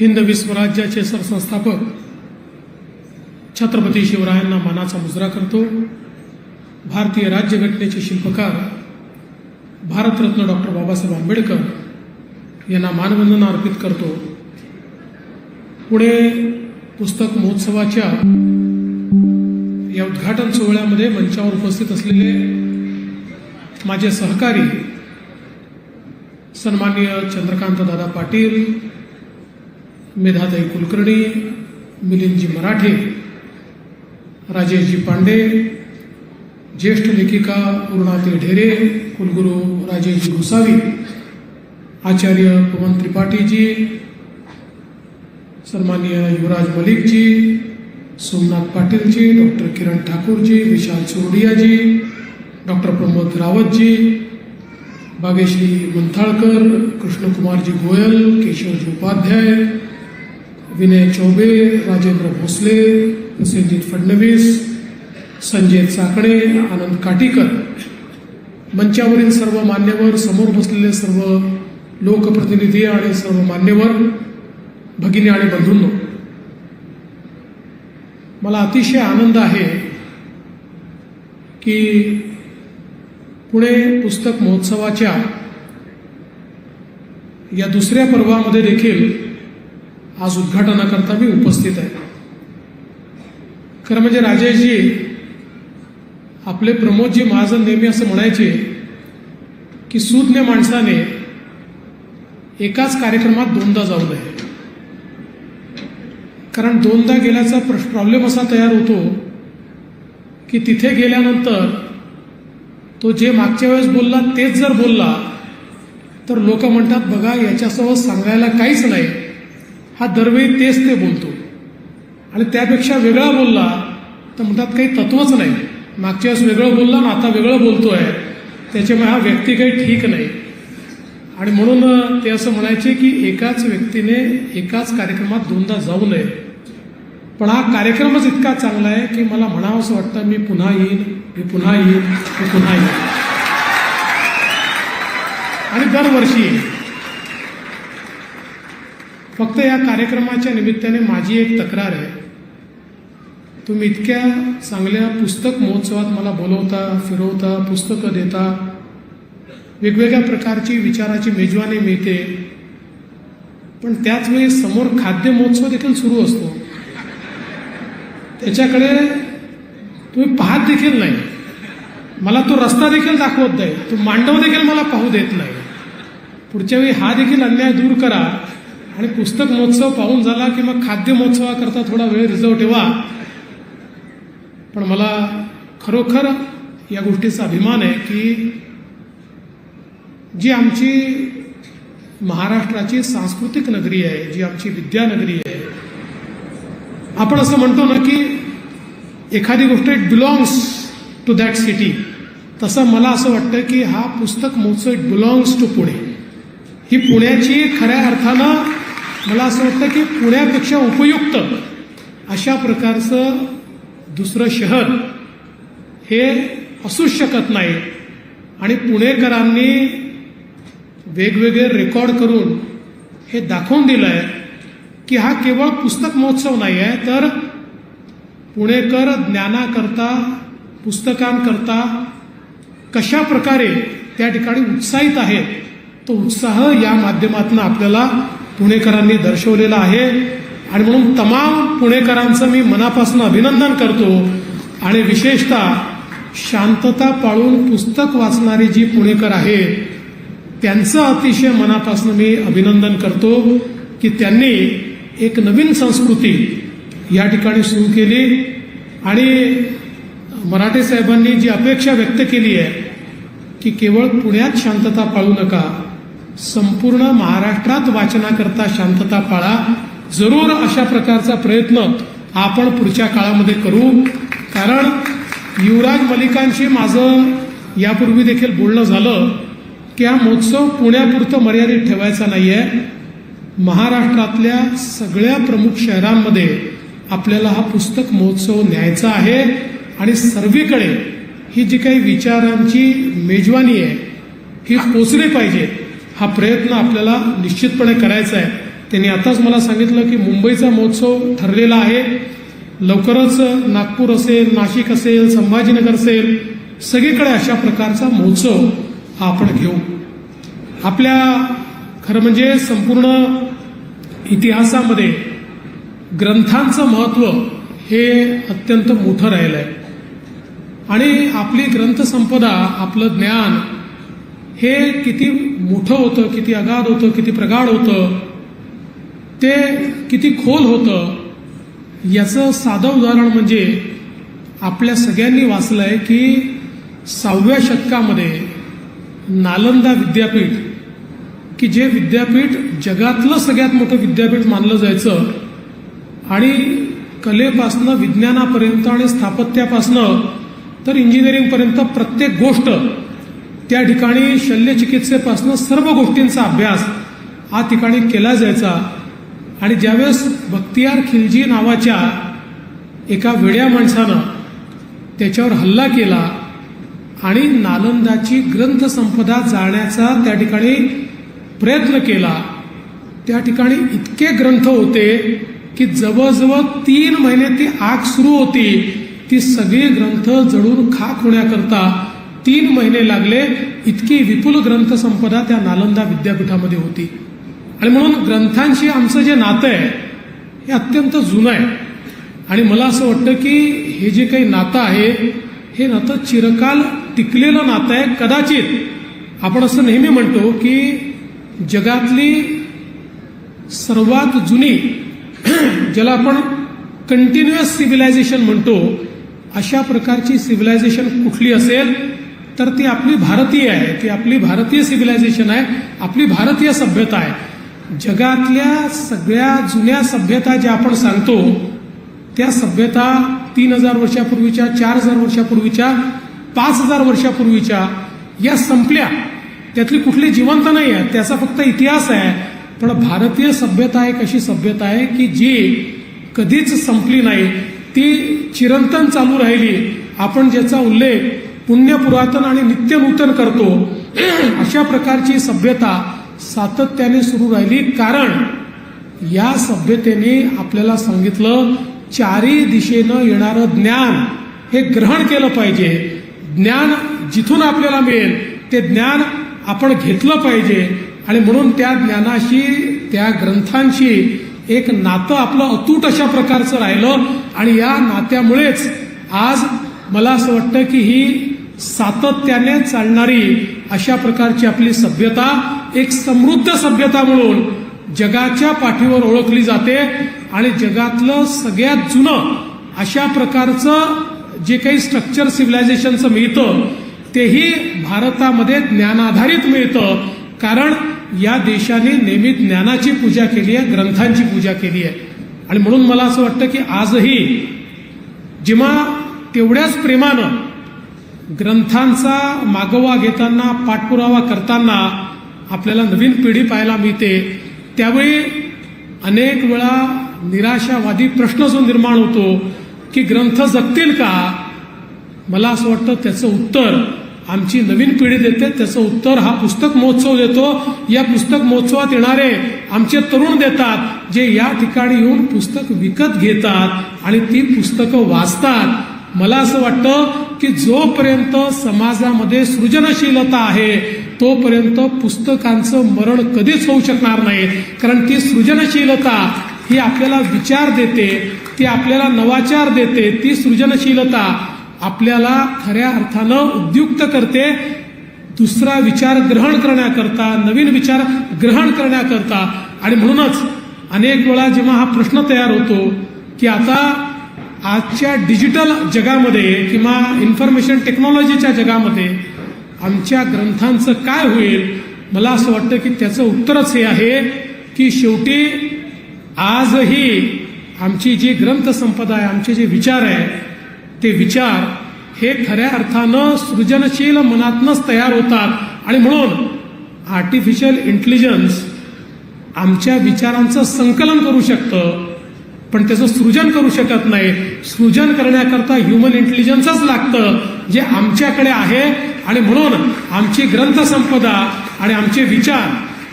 हिंदवी स्वराज्याचे सरसंस्थापक छत्रपती शिवरायांना मानाचा मुजरा करतो. भारतीय राज्यघटनेचे शिल्पकार भारतरत्न डॉक्टर बाबासाहेब आंबेडकर यांना मानवंदना अर्पित करतो. पुणे पुस्तक महोत्सवाच्या या उद्घाटन सोहळ्यामध्ये मंचावर उपस्थित असलेले माझे सहकारी सन्माननीय चंद्रकांत दादा पाटील मेधाताई कुलकर्णी, मिलिंदजी मराठे, राजेशजी पांडे, ज्येष्ठ लेखिका पूर्णाते ढेरे, कुलगुरू राजेशजी गोसावी, आचार्य पवन त्रिपाठी जी सन्माननीय युवराज मलिक जी सोमनाथ पाटिल जी डॉक्टर किरण ठाकुर जी विशाल चोरडियाजी, डॉक्टर प्रमोद रावतजी, बागेश्री मंथाळकर, कृष्णकुमारजी गोयल केशवजी उपाध्याय विनय चौबे राजेंद्र भोसले प्रसेनजीत फडणवीस संजय चाकडे आनंद काटीकर. मंचावरील सर्व मान्यवर समोर बसलेले सर्व लोकप्रतिनिधी आणि सर्व मान्यवर भगिनी आणि बंधूंनो मला अतिशय आनंद आहे की पुणे पुस्तक महोत्सवाच्या या दुसऱ्या पर्वामध्ये देखील आज उद्घाटनाकरता मी उपस्थित आहे. खरं म्हणजे राजेशजी आपले प्रमोदजी महाजन नेहमी असं म्हणायचे की सुज्ञ माणसाने एकाच कार्यक्रमात दोनदा जाऊ नये. कारण दोनदा गेल्याचा प्रॉब्लेम असा तयार होतो की तिथे गेल्यानंतर तो जे मागच्या वेळेस बोलला तेच जर बोलला तर लोक म्हणतात बघा याच्यासह सांगायला काहीच नाही. हा दरवेळी तेच ते बोलतो. आणि त्यापेक्षा वेगळा बोलला तर म्हणतात काही तत्वच नाही. मागच्या वेळेस वेगळं बोलला ना आता वेगळं बोलतोय. त्याच्यामुळे हा व्यक्ती काही ठीक नाही. आणि म्हणून ते असं म्हणायचे की एकाच व्यक्तीने एकाच कार्यक्रमात दोनदा जाऊ नये. पण हा कार्यक्रमच इतका चांगला आहे की मला म्हणावं असं वाटतं मी पुन्हा येईन मी पुन्हा येईन मी पुन्हा येईन. आणि दरवर्षी येईन. फक्त या कार्यक्रमाच्या निमित्ताने माझी एक तक्रार आहे. तुम्ही इतक्या चांगल्या पुस्तक महोत्सवात मला बोलवता फिरवता पुस्तकं देता. वेगवेगळ्या प्रकारची विचाराची मेजवानी मिळते. पण त्याच वेळी समोर खाद्य महोत्सव देखील सुरू असतो. त्याच्याकडे तुम्ही पाहत देखील नाही. मला तो रस्ता देखील दाखवत नाही. तो मांडव देखील मला पाहू देत नाही. पुढच्या वेळी हा देखील अन्याय दूर करा. आणि पुस्तक महोत्सव पाहून झाला की मग खाद्य महोत्सवाकरता थोडा वेळ रिझर्व ठेवा. पण मला खरोखर या गोष्टीचा अभिमान आहे की जी आमची महाराष्ट्राची सांस्कृतिक नगरी आहे जी आमची विद्यानगरी आहे आपण असं म्हणतो ना की एखादी गोष्ट it belongs to that city तसं मला असं वाटतं की हा पुस्तक महोत्सव इट बिलॉंग्स टू पुणे. ही पुण्याची खऱ्या अर्थानं मला असं वाटतं की पुण्यापेक्षा उपयुक्त अशा प्रकारचं दुसरं शहर हे असूच शकत नाही. आणि पुणेकरांनी वेगवेगळे रेकॉर्ड करून हे दाखवून दिलं आहे की हा केवळ पुस्तक महोत्सव नाही आहे तर पुणेकर ज्ञानाकरता पुस्तकांकरता कशा प्रकारे त्या ठिकाणी उत्साहित आहेत तो उत्साह या माध्यमातून आपल्याला पुणेकरांनी दर्शवलेला आहे. आणि म्हणून तमाम पुणेकरांचं मी मनापासून अभिनंदन करतो. आणि विशेषतः शांतता पाळून पुस्तक वाचणारी जी पुणेकर आहेत त्यांचं अतिशय मनापासून मी अभिनंदन करतो की त्यांनी एक नवीन संस्कृती या ठिकाणी सुरू केली. आणि मराठे साहेबांनी जी अपेक्षा व्यक्त केली आहे की केवळ पुण्यात शांतता पाळू नका संपूर्ण महाराष्ट्रात वाचनाकरता शांतता पाळा. जरूर अशा प्रकारचा प्रयत्न आपण पुढच्या काळामध्ये करू. कारण युवराज मलिकांशी माझं यापूर्वी देखील बोलणं झालं की हा महोत्सव पुण्यापुरतं मर्यादित ठेवायचा नाही आहे महाराष्ट्रातल्या सगळ्या प्रमुख शहरांमध्ये आपल्याला हा पुस्तक महोत्सव न्यायचा आहे. आणि सर्वीकडे ही जी काही विचारांची मेजवानी आहे ही पोचली पाहिजे. हा प्रयत्न आपल्याला निश्चितपणे करायचा आहे. त्यांनी आताच मला सांगितलं की मुंबईचा महोत्सव ठरलेला आहे. लवकरच नागपूर असेल नाशिक असेल संभाजीनगर असेल सगळीकडे अशा प्रकारचा महोत्सव हा आपण घेऊ. आपल्या खरं म्हणजे संपूर्ण इतिहासामध्ये ग्रंथांचं महत्त्व हे अत्यंत मोठं राहिलं आहे आणि आपली ग्रंथसंपदा आपलं ज्ञान हे किती मोठं होतं किती अगाध होतं किती प्रगाढ होतं ते किती खोल होतं याचं साधं उदाहरण म्हणजे आपल्या सगळ्यांनी वाचलं आहे की सहाव्या शतकामध्ये नालंदा विद्यापीठ की जे विद्यापीठ जगातलं सगळ्यात मोठं विद्यापीठ मानलं जायचं आणि कलेपासनं विज्ञानापर्यंत आणि स्थापत्यापासनं तर इंजिनिअरिंगपर्यंत प्रत्येक गोष्ट त्या ठिकाणी शल्यचिकित्सेपासनं सर्व गोष्टींचा अभ्यास हा ठिकाणी केला जायचा. आणि ज्यावेळेस बख्तियार खिलजी नावाच्या एका वेड्या माणसानं त्याच्यावर हल्ला केला आणि नालंदाची ग्रंथसंपदा जाळण्याचा त्या ठिकाणी प्रयत्न केला त्या ठिकाणी इतके ग्रंथ होते की जवळजवळ तीन महिने ती आग सुरू होती. ती सगळी ग्रंथ जळून खाक होण्याकरता तीन महिने लागले इतकी विपुल ग्रंथसंपदा त्या नालंदा विद्यापीठामध्ये होती. आणि म्हणून ग्रंथांशी आमचं जे नातं आहे हे अत्यंत जुनं आहे. आणि मला असं वाटतं की हे जे काही नातं आहे हे नातं चिरकाल टिकलेलं नातं आहे. कदाचित आपण असं नेहमी म्हणतो की जगातली सर्वात जुनी ज्याला आपण कंटिन्युअस सिव्हिलायझेशन म्हणतो अशा प्रकारची सिव्हिलायझेशन कुठली असेल? तर ती आपली भारतीय आहे ती आपली भारतीय सिव्हिलायझेशन आहे आपली भारतीय सभ्यता आहे. जगातल्या सगळ्या जुन्या सभ्यता ज्या आपण सांगतो त्या सभ्यता तीन हजार वर्षापूर्वीच्या चार हजार वर्षापूर्वीच्या पाच हजार वर्षापूर्वीच्या या संपल्या. त्यातली कुठली जिवंत नाही आहे त्याचा फक्त इतिहास आहे. पण भारतीय सभ्यता एक अशी सभ्यता आहे की जी कधीच संपली नाही. ती चिरंतन चालू राहिली. आपण ज्याचा उल्लेख पुण्य पुरातन आणि नित्य नूतन करतो. अशा प्रकारची सभ्यता सातत्याने सुरू राहिली. कारण या सभ्यतेने आपल्याला सांगितलं चारी दिशेनं येणारं ज्ञान हे ग्रहण केलं पाहिजे. ज्ञान जिथून आपल्याला मिळेल ते ज्ञान आपण घेतलं पाहिजे. आणि म्हणून त्या ज्ञानाशी त्या ग्रंथांशी एक नातं आपलं अतूट अशा प्रकारचं राहिलं. आणि या नात्यामुळेच आज मला असं वाटतं की ही सातत्याने चालणारी अशा प्रकारची आपली सभ्यता एक समृद्ध सभ्यता म्हणून जगाच्या पाठीवर ओळखली जाते आणि जगातलं सगळ्यात जुनं अशा प्रकारचं जे काही स्ट्रक्चर सिव्हिलायझेशनचं मिळतं तेही भारतामध्ये ज्ञानाधारित मिळतं. कारण या देशाने नेहमी ज्ञानाची पूजा केली आहे ग्रंथांची पूजा केली आहे. आणि म्हणून मला असं वाटतं की आजही जेव्हा तेवढ्याच प्रेमानं ग्रंथांचा मागोवा घेताना पाठपुरावा करताना आपल्याला नवीन पिढी पाहायला मिळते. त्यावेळी अनेक वेळा निराशावादी प्रश्न जो निर्माण होतो की ग्रंथ जगतील का? मला असं वाटतं त्याचं उत्तर आमची नवीन पिढी देते. त्याचं उत्तर हा पुस्तक महोत्सव देतो. या पुस्तक महोत्सवात येणारे आमचे तरुण देतात जे या ठिकाणी येऊन पुस्तक विकत घेतात आणि ती पुस्तकं वाचतात. मला असं वाटतं की जोपर्यंत समाजामध्ये सृजनशीलता आहे तोपर्यंत पुस्तकांचं मरण कधीच होऊ शकणार नाही. कारण ती सृजनशीलता ही आपल्याला विचार देते ती आपल्याला नवाचार देते ती सृजनशीलता आपल्याला खऱ्या अर्थानं उद्युक्त करते. दुसरा विचार ग्रहण करण्याकरता नवीन विचार ग्रहण करण्याकरता. आणि म्हणूनच अनेक वेळा जेव्हा हा प्रश्न तयार होतो की आता आजच्या डिजिटल जगामध्ये किंवा इन्फॉर्मेशन टेक्नॉलॉजीच्या जगामध्ये आमच्या ग्रंथांचं काय होईल? मला असं वाटतं की त्याचं उत्तरच हे आहे की शेवटी आजही आमची जी ग्रंथसंपदा आहे आमचे जे विचार आहे ते विचार हे खऱ्या अर्थानं सृजनशील मनातनंच तयार होतात. आणि म्हणून आर्टिफिशियल इंटेलिजन्स आमच्या विचारांचं संकलन करू शकतं. पण त्याचं सृजन करू शकत नाही. सृजन करण्याकरता ह्युमन इंटेलिजन्सच लागतं. जे आमच्याकडे आहे आणि म्हणून आमची ग्रंथसंपदा आणि आमचे विचार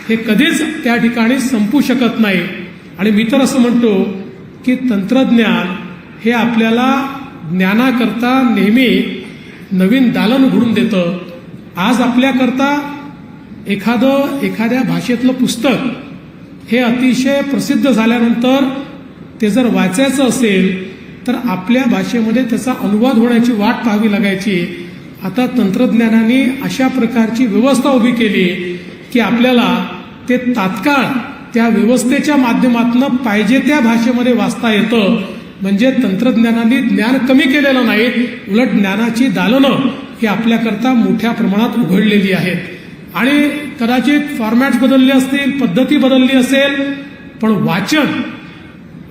हे कधीच त्या ठिकाणी संपू शकत नाही. आणि मी तर असं म्हणतो की तंत्रज्ञान हे आपल्याला ज्ञानाकरता नेहमी नवीन दालन उघडून देतं. आज आपल्याकरता एखादं एखाद्या भाषेतलं पुस्तक हे अतिशय प्रसिद्ध झाल्यानंतर ते जर वाचायचं असेल तर आपल्या भाषेमध्ये त्याचा अनुवाद होण्याची वाट पाहावी लागायची. आता तंत्रज्ञानाने अशा प्रकारची व्यवस्था उभी केली की आपल्याला ते तात्काळ त्या व्यवस्थेच्या माध्यमातून पाहिजे त्या भाषेमध्ये वाचता येतं. म्हणजे तंत्रज्ञानाने ज्ञान कमी केलेलं नाही उलट ज्ञानाची दालनं ही आपल्याकरता मोठ्या प्रमाणात उघडलेली आहेत. आणि कदाचित फॉर्मॅट्स बदलले असतील पद्धती बदलली असेल पण वाचन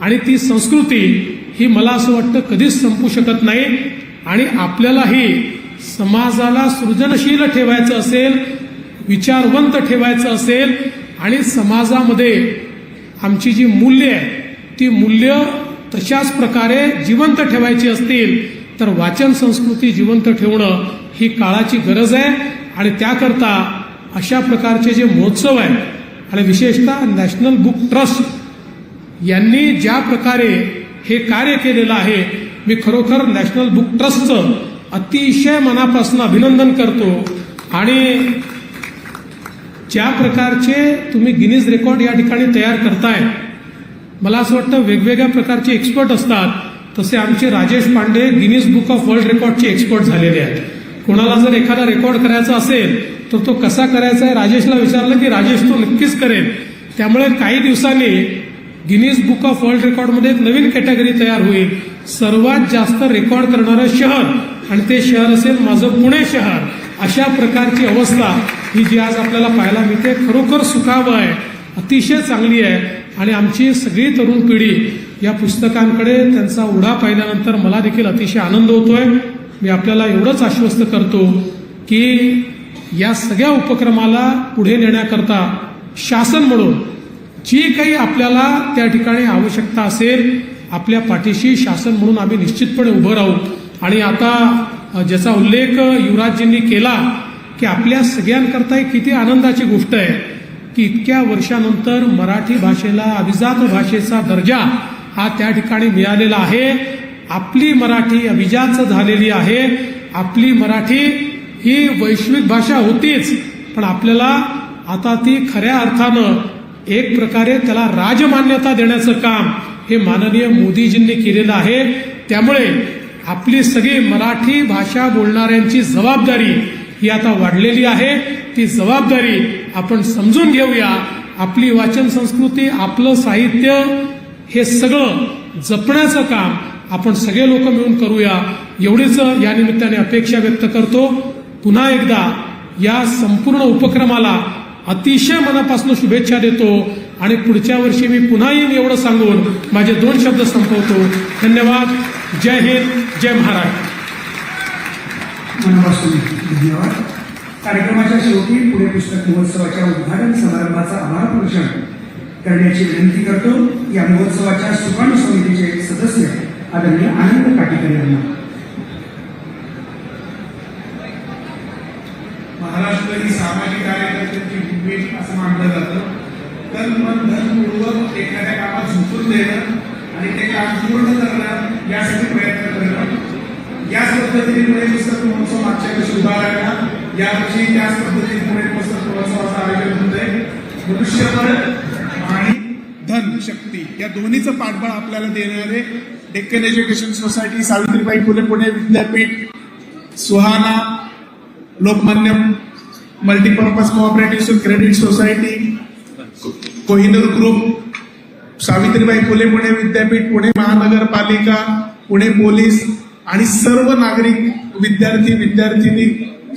आणि ती संस्कृती ही मला असं वाटतं कधीच संपू शकत नाही. आणि आपल्यालाही समाजाला सृजनशील ठेवायचं असेल विचारवंत ठेवायचं असेल आणि समाजामध्ये आमची जी मूल्य आहे ती मूल्य तशाच प्रकारे जिवंत ठेवायची असतील तर वाचन संस्कृती जिवंत ठेवणं ही काळाची गरज आहे. आणि त्याकरता अशा प्रकारचे जे महोत्सव आहेत आणि विशेषतः नॅशनल बुक ट्रस्ट यांनी ज्या प्रकारे हे कार्य केलेलं आहे मी खरोखर नॅशनल बुक ट्रस्टचं अतिशय मनापासून अभिनंदन करतो. आणि ज्या प्रकारचे तुम्ही गिनीज रेकॉर्ड या ठिकाणी तयार करताय मला असं वाटतं वेगवेगळ्या प्रकारचे एक्सपर्ट असतात. तसे आमचे Rajesh Pande Guinness Book of World रेकॉर्डचे expert झालेले आहेत. कोणाला जर एखादा रेकॉर्ड करायचा असेल तर तो कसा करायचा आहे राजेशला विचारलं की राजेश तो नक्कीच करेल. त्यामुळे काही दिवसांनी गिनीज बुक ऑफ वर्ल्ड रेकॉर्डमध्ये एक नवीन कॅटेगरी तयार होईल. सर्वात जास्त रेकॉर्ड करणारं शहर. आणि ते शहर असेल माझं पुणे शहर. अशा प्रकारची अवस्था ही जी आज आपल्याला पाहायला मिळते खरोखर सुखावं आहे. अतिशय चांगली आहे. आणि आमची सगळी तरुण पिढी या पुस्तकांकडे त्यांचा ओढा पाहिल्यानंतर मला देखील अतिशय आनंद होतोय. मी आपल्याला एवढंच आश्वस्त करतो की या सगळ्या उपक्रमाला पुढे नेण्याकरता शासन म्हणून जी काही आपल्याला त्या ठिकाणी आवश्यकता असेल आपल्या पाठीशी शासन म्हणून आम्ही निश्चितपणे उभं राहू. आणि आता ज्याचा उल्लेख युवराजजींनी केला की आपल्या सगळ्यांकरता एक किती आनंदाची गोष्ट आहे की इतक्या वर्षानंतर मराठी भाषेला अभिजात भाषेचा दर्जा हा त्या ठिकाणी मिळालेला आहे. आपली मराठी अभिजात झालेली आहे. आपली मराठी ही वैश्विक भाषा होतीच पण आपल्याला आता ती खऱ्या अर्थानं एक प्रकारे त्याला राजमान्यता देण्याचं काम हे माननीय मोदीजींनी केलेलं आहे. त्यामुळे आपली सगळी मराठी भाषा बोलणाऱ्यांची जबाबदारी ही आता वाढलेली आहे. ती जबाबदारी आपण समजून घेऊया. आपली वाचन संस्कृती आपलं साहित्य हे सगळं जपण्याचं काम आपण सगळे लोक मिळून करूया. एवढीच या निमित्ताने अपेक्षा व्यक्त करतो. पुन्हा एकदा या संपूर्ण उपक्रमाला अतिशय मनापासून शुभेच्छा देतो आणि पुढच्या वर्षी मी पुन्हा येईन एवढं सांगून माझे दोन शब्द संपवतो. धन्यवाद. जय हिंद. जय महाराष्ट्र. मनापासून धन्यवाद. कार्यक्रमाच्या शेवटी पुणे पुस्तक महोत्सवाच्या उद्घाटन समारंभाचा आभार प्रदर्शन करण्याची विनंती करतो. या महोत्सवाच्या सुकाणू समितीचे सदस्य आदरणीय आनंद काटीकर यांना. महाराष्ट्र सामाजिक कार्यकर्त्यांची भूमी असं मानलं जातं. तर मन धनपूर्वक एखाद्या कामात झुकून देणं आणि ते काम पूर्ण करणं यासाठी प्रयत्न करणं. याच पद्धतीने पुणे पुस्तक महोत्सव मागच्या वर्षी उभा राहिला. यावर्षी त्याच पद्धतीने पुणे पुस्तक महोत्सवाचं आयोजन होत आहे मनुष्यबळ आणि धन शक्ती या दोन्हीचं पाठबळ आपल्याला देणारे Deccan education society Savitribai Phule Pune Vidyapeeth Suhana Lokmanya multipurpose cooperative credit society Kohinoor group Savitribai Phule Pune Vidyapeeth Pune Mahanagarpalika Pune police आणि सर्व नागरिक विद्यार्थी विद्यार्थिनी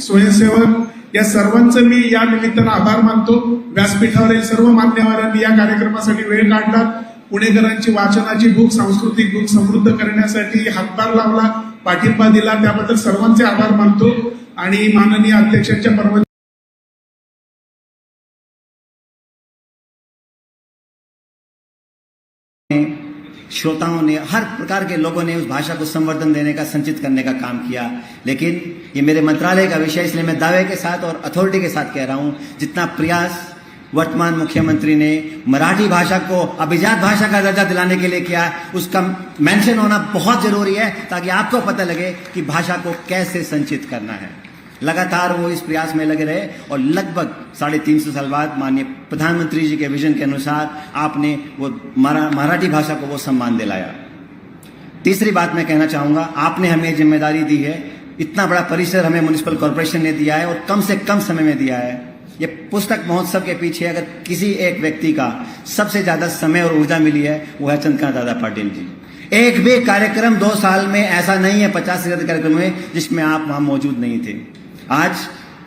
स्वयंसेवक या सर्वांचं मी या निमित्तानं आभार मानतो. व्यासपीठावरील सर्व मान्यवरांनी या कार्यक्रमासाठी वेळ काढला. पुणेकरांची वाचनाची भूक सांस्कृतिक भूक समृद्ध करण्यासाठी हातभार लावला पाठिंबा दिला. त्याबद्दल सर्वांचे आभार मानतो. आणि माननीय अध्यक्षांच्या परवानगी श्रोताओं ने, हर प्रकार के लोगों ने उस भाषा को संवर्धन देने का, संचित करने का काम किया। लेकिन ये मेरे मंत्रालय का विषय इसलिए मैं दावे के साथ और अथॉरिटी के साथ कह रहा हूँ, जितना प्रयास वर्तमान मुख्यमंत्री ने मराठी भाषा को, अभिजात भाषा का दर्जा दिलाने के लिए किया, उसका मेंशन होना बहुत ज़रूरी है, ताकि आपको पता लगे कि भाषा को कैसे संचित करना है। लगातार वो इस प्रयास में लगे रहे और लगभग साढ़े तीन सौ साल बाद माननीय प्रधानमंत्री जी के विजन के अनुसार आपने वो मराठी भाषा को वो सम्मान दिलाया। तीसरी बात मैं कहना चाहूँगा, आपने हमें ज़िम्मेदारी दी है, इतना बड़ा परिसर हमें म्यूनिसिपल कॉरपोरेशन ने दिया है और कम से कम समय में दिया है। ये पुस्तक महोत्सव के पीछे अगर किसी एक व्यक्ति का सबसे ज़्यादा समय और ऊर्जा मिली है, वो है चंद्रकांत दादा पाटिल जी। एक भी कार्यक्रम दो साल में ऐसा नहीं है, पचास से ज़्यादा कार्यक्रम में जिसमें आप वहाँ मौजूद नहीं थे। आज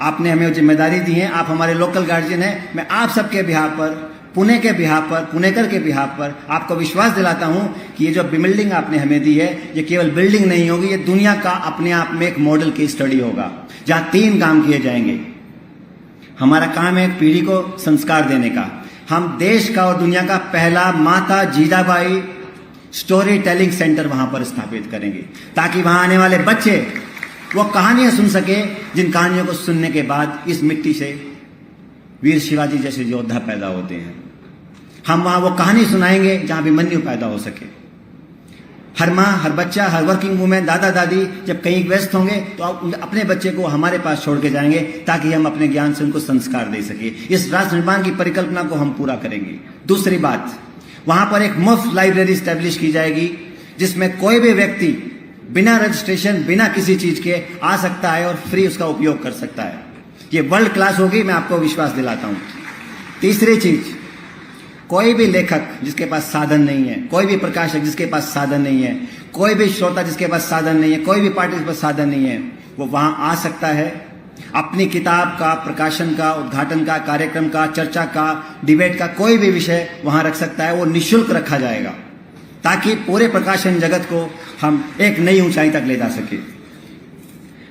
आपने हमें ज़िम्मेदारी दी है, आप हमारे लोकल गार्जियन हैं। मैं आप सबके बिहार पर, पुणे के बिहार पर, पुणेकर के बिहार पर आपको विश्वास दिलाता हूँ कि ये जो बिल्डिंग आपने हमें दी है, ये केवल बिल्डिंग नहीं होगी, ये दुनिया का अपने आप में एक मॉडल की स्टडी होगा, जहाँ तीन काम किए जाएँगे। हमारा काम है पीढ़ी को संस्कार देने का। हम देश का और दुनिया का पहला माता जीजाबाई स्टोरी टेलिंग सेंटर वहाँ पर स्थापित करेंगे, ताकि वहाँ आने वाले बच्चे वो कहानियाँ सुन सके, जिन कहानियों को सुनने के बाद इस मिट्टी से वीर शिवाजी जैसे योद्धा पैदा होते हैं। हम वहाँ वो कहानी सुनाएँगे, जहाँ अभिमन्यु पैदा हो सके। हर माँ, हर बच्चा, हर वर्किंग वूमेन दादा, दादी, जब कहीं व्यस्त होंगे तो आप अपने बच्चे को हमारे पास छोड़ के जाएँगे, ताकि हम अपने ज्ञान से उनको संस्कार दे सके। इस राष्ट्र निर्माण की परिकल्पना को हम पूरा करेंगे। दूसरी बात, वहाँ पर एक मुफ़्त लाइब्रेरी स्टैब्लिश की जाएगी, जिसमें कोई भी व्यक्ति बिना रजिस्ट्रेशन बिना किसी चीज़ के आ सकता है और फ्री उसका उपयोग कर सकता है। ये वर्ल्ड क्लास होगी, मैं आपको विश्वास दिलाता हूँ। तीसरी चीज़, कोई भी लेखक जिसके पास साधन नहीं है, कोई भी प्रकाशक जिसके पास साधन नहीं है, कोई भी श्रोता जिसके पास साधन नहीं है, कोई भी पार्टी जिसके पास साधन नहीं है, वो वहाँ आ सकता है। अपनी किताब का, प्रकाशन का, उद्घाटन का, कार्यक्रम का, चर्चा का डिबेट का कोई भी विषय वहाँ रख सकता है, वो निशुल्क रखा जाएगा। ताकि पूरे प्रकाशन जगत को हम एक नई ऊंचाई तक ले जा सके।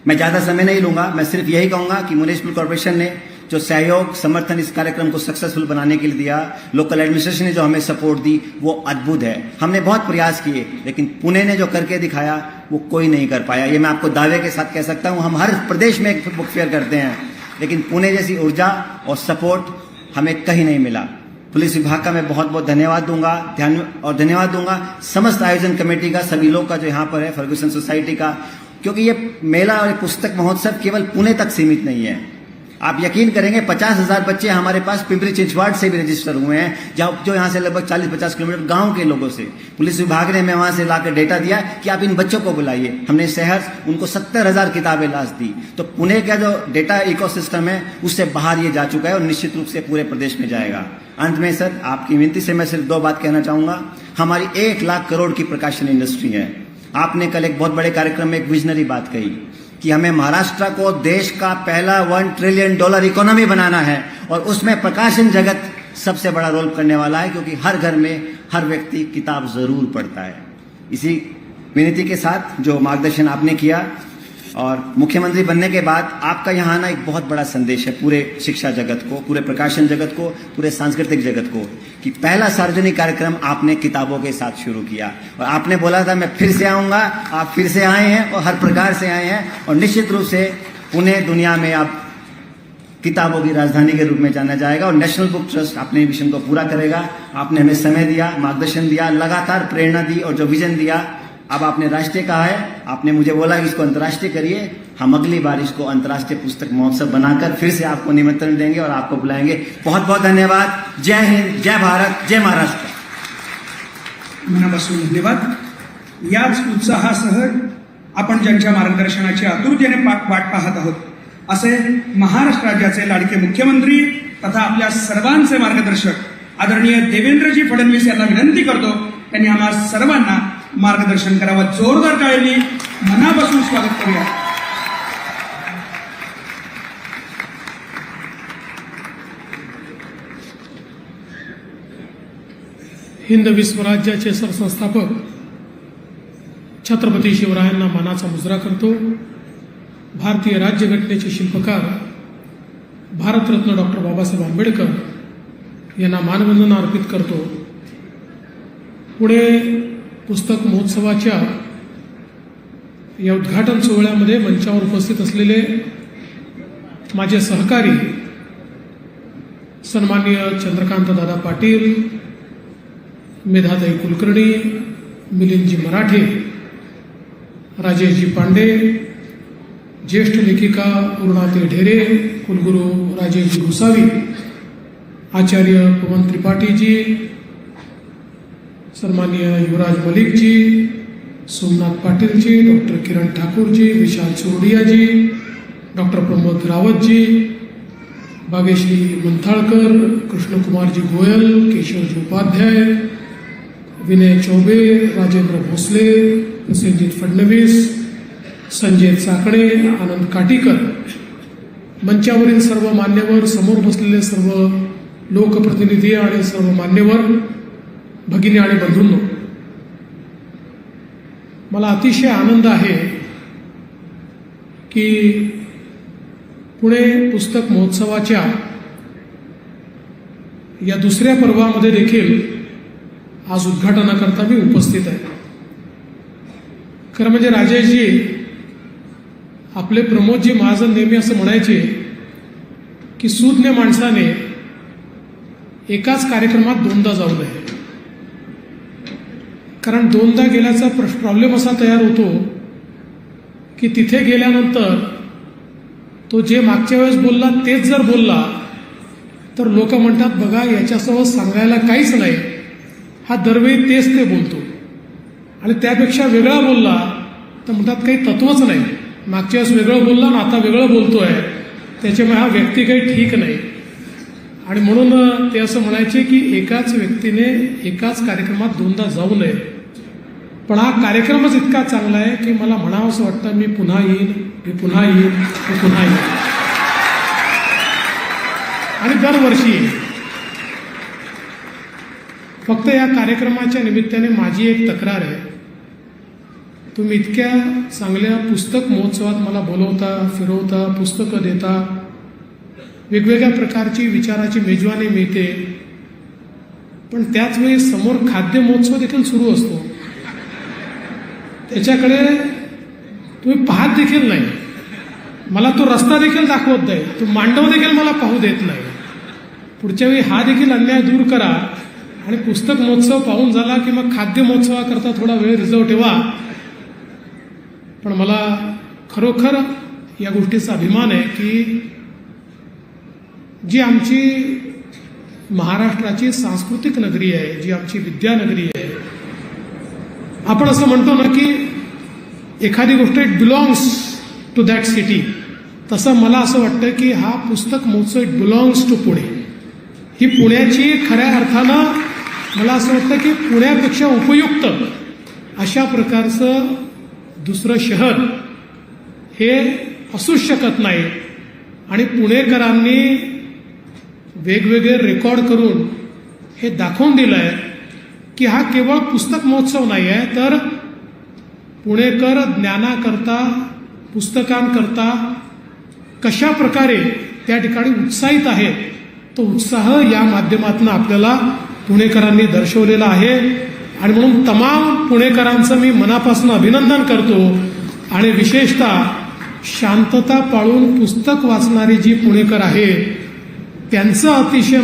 मैं ज़्यादा समय नहीं लूँगा, मैं सिर्फ़ यही कहूँगा कि म्यूनिसिपल कॉर्पोरेशन ने जो सहयोग, समर्थन इस कार्यक्रम को सक्सेसफुल बनाने के लिए दिया लोकल एडमिनिस्ट्रेशन ने जो हमें सपोर्ट दी, वो अद्भुत है। हमने बहुत प्रयास किए, लेकिन पुणे ने जो करके दिखाया, वो कोई नहीं कर पाया। ये मैं आपको दावे के साथ कह सकता हूँ, हम हर प्रदेश में एक बुक फेयर करते हैं, लेकिन पुणे जैसी ऊर्जा और सपोर्ट हमें कहीं नहीं मिला। पुलिस विभाग का मैं बहुत बहुत धन्यवाद दूँगा, ध्यान और धन्यवाद दूँगा समस्त आयोजन कमेटी का, सभी लोग का जो यहाँ पर है फर्गूसन सोसाइटी का, क्योंकि ये मेला और पुस्तक महोत्सव केवल पुणे तक सीमित नहीं है। आप यकीन करेंगे, पचास हज़ार बच्चे हमारे पास पिंपरी चिंचवाड़ से भी रजिस्टर हुए हैं जब जो यहाँ से लगभग चालीस पचास किलोमीटर गाँव के लोगों से। पुलिस विभाग ने हमें वहाँ से लाकर डेटा दिया कि आप इन बच्चों को बुलाइए। हमने शहर उनको सत्तर हज़ार किताबें लाश दी। तो पुणे का जो डेटा इकोसिस्टम है, उससे बाहर ये जा चुका है और निश्चित रूप से पूरे प्रदेश में जाएगा। अंत में सर, आपकी विनती से मैं सिर्फ़ दो बात कहना चाहूँगा। हमारी एक लाख करोड़ की प्रकाशन इंडस्ट्री है। आपने कल एक बहुत बड़े कार्यक्रम में एक विजनरी बात कही कि हमें महाराष्ट्र को देश का पहला वन ट्रिलियन डॉलर इकोनॉमी बनाना है और उसमें प्रकाशन जगत सबसे बड़ा रोल करने वाला है क्योंकि हर घर में हर व्यक्ति किताब ज़रूर पढ़ता है। इसी विनती के साथ जो मार्गदर्शन आपने किया और मुख्यमंत्री बनने के बाद आपका यहाँ आना एक बहुत बड़ा संदेश है पूरे शिक्षा जगत को, पूरे प्रकाशन जगत को, पूरे सांस्कृतिक जगत को, कि पहला सार्वजनिक कार्यक्रम आपने किताबों के साथ शुरू किया। और आपने बोला था, मैं फिर से आऊँगा, आप फिर से आए हैं और हर प्रकार से आए हैं। और निश्चित रूप से पुणे दुनिया में आप किताबों की राजधानी के रूप में जाना जाएगा और नेशनल बुक ट्रस्ट अपने मिशन को पूरा करेगा। आपने हमें समय दिया, मार्गदर्शन दिया, लगातार प्रेरणा दी और जो विजन दिया अब आपने राष्ट्रीय कहा है आपने मुझे बोला कि इसको अंतर्राष्ट्रीय करिए। हम अगली बार इसको अंतर्राष्ट्रीय पुस्तक महोत्सव बनाकर फिर से आपको निमंत्रण देंगे और आपको बुलाएंगे। बहुत बहुत धन्यवाद। जय हिंद जय भारत जय महाराष्ट्र। मनापासून धन्यवाद। याच उत्साहासह आपण ज्यांच्या मार्गदर्शनाची आतुरतेने वाट पाहत आहोत असे महाराष्ट्र राज्याचे लाडके मुख्यमंत्री तथा आपल्या सर्वांचे मार्गदर्शक आदरणीय देवेंद्रजी फडणवीस यांना विनंती करतो त्यांनी आम्हा सर्वांना मार्गदर्शन करावं. जोरदार टाळ्यांनी मनापासून स्वागत करूया. हिंद विश्वराज्याचे सरसंस्थापक छत्रपती शिवरायांना मानाचा मुजरा करतो. भारतीय राज्यघटनेचे शिल्पकार भारतरत्न डॉक्टर बाबासाहेब आंबेडकर यांना मानवंदना अर्पित करतो. पुढे पुस्तक महोत्सवाच्या या उद्घाटन सोहळ्यामध्ये मंचावर उपस्थित असलेले माझे सहकारी सन्माननीय चंद्रकांत दादा पाटील मेधाताई कुलकर्णी मिलिंदजी मराठे राजेशजी पांडे ज्येष्ठ लेखिका अरुणाते ढेरे कुलगुरू राजेशजी गोसावी आचार्य पवन त्रिपाठीजी सन्माननीय युवराज मलिकजी सोमनाथ पाटीलजी डॉक्टर किरण ठाकूरजी विशाल चोरडियाजी डॉक्टर प्रमोद रावतजी बागेश्री मंथाळकर कृष्णकुमारजी गोयल केशवजी उपाध्याय विनय चौबे राजेंद्र भोसले प्रसेनजीत फडणवीस संजय चाकणे आनंद काटीकर. मंचावरील सर्व मान्यवर समोर बसलेले सर्व लोकप्रतिनिधी आणि सर्व मान्यवर भगिनी आणि बंधूंनो मला अतिशय आनंद आहे की पुणे पुस्तक महोत्सवाच्या या दुसऱ्या पर्वामध्ये देखील आज उद्घाटनाकरता मी उपस्थित आहे. खरं म्हणजे राजेशजी आपले प्रमोदजी महाजन नेहमी असं म्हणायचे की सुज्ञ माणसाने एकाच कार्यक्रमात दोनदा जाऊ नये. कारण दोनदा गेल्याचा प्रश्न प्रॉब्लेम असा तयार होतो की तिथे गेल्यानंतर तो जे मागच्या वेळेस बोलला तेच जर बोलला तर लोक म्हणतात बघा याच्यासह सांगायला काहीच नाही. हा दरवेळी तेच ते बोलतो. आणि त्यापेक्षा वेगळा बोलला तर म्हणतात काही तत्वच नाही. मागच्या वेळेस वेगळं बोलला ना आता वेगळं बोलतोय. त्याच्यामुळे हा व्यक्ती काही ठीक नाही. आणि म्हणून ते असं म्हणायचे की एकाच व्यक्तीने एकाच कार्यक्रमात दोनदा जाऊ नये. पण हा कार्यक्रमच इतका चांगला आहे की मला म्हणावं असं वाटतं मी पुन्हा येईन मी पुन्हा येईन मी पुन्हा येईन. आणि दरवर्षी येईन. फक्त या कार्यक्रमाच्या निमित्ताने माझी एक तक्रार आहे. तुम्ही इतक्या चांगल्या पुस्तक महोत्सवात मला बोलवता फिरवता पुस्तकं देता वेगवेगळ्या प्रकारची विचाराची मेजवानी मिळते. पण त्याच वेळी समोर खाद्य महोत्सव देखील सुरू असतो. त्याच्याकडे तुम्ही पाहत देखील नाही. मला तो रस्ता देखील दाखवत नाही. तो मांडव देखील मला पाहू देत नाही. पुढच्या वेळी हा देखील अन्याय दूर करा आणि पुस्तक महोत्सव पाहून झाला की मग खाद्य महोत्सवाकरता थोडा वेळ रिझर्व ठेवा. पण मला खरोखर या गोष्टीचा अभिमान आहे की जी आमची महाराष्ट्राची सांस्कृतिक नगरी आहे जी आमची विद्यानगरी आहे आपण असं म्हणतो ना की एखादी गोष्ट it belongs to that city तसं मला असं वाटतं की हा पुस्तक महोत्सव इट बिलॉंग्स टू पुणे. ही पुण्याची खऱ्या अर्थानं मला असं वाटतं की पुण्यापेक्षा उपयुक्त अशा प्रकारचं दुसरं शहर हे असूच शकत नाही. आणि पुणेकरांनी वेगवेगळे रेकॉर्ड करून हे दाखवून दिलं आहे की हा केवळ पुस्तक महोत्सव नाही आहे तर पुणेकर ज्ञानाकरता पुस्तकांकरता कशा प्रकारे त्या ठिकाणी उत्साहित आहे तो उत्साह या माध्यमातून आपल्याला पुणेकरांनी दर्शवलेला आहे. आणि म्हणून तमाम पुणेकरांचं मी मनापासून अभिनंदन करतो. आणि विशेषतः शांतता पाळून पुस्तक वाचणारी जी पुणेकर आहे त्यांचं अतिशय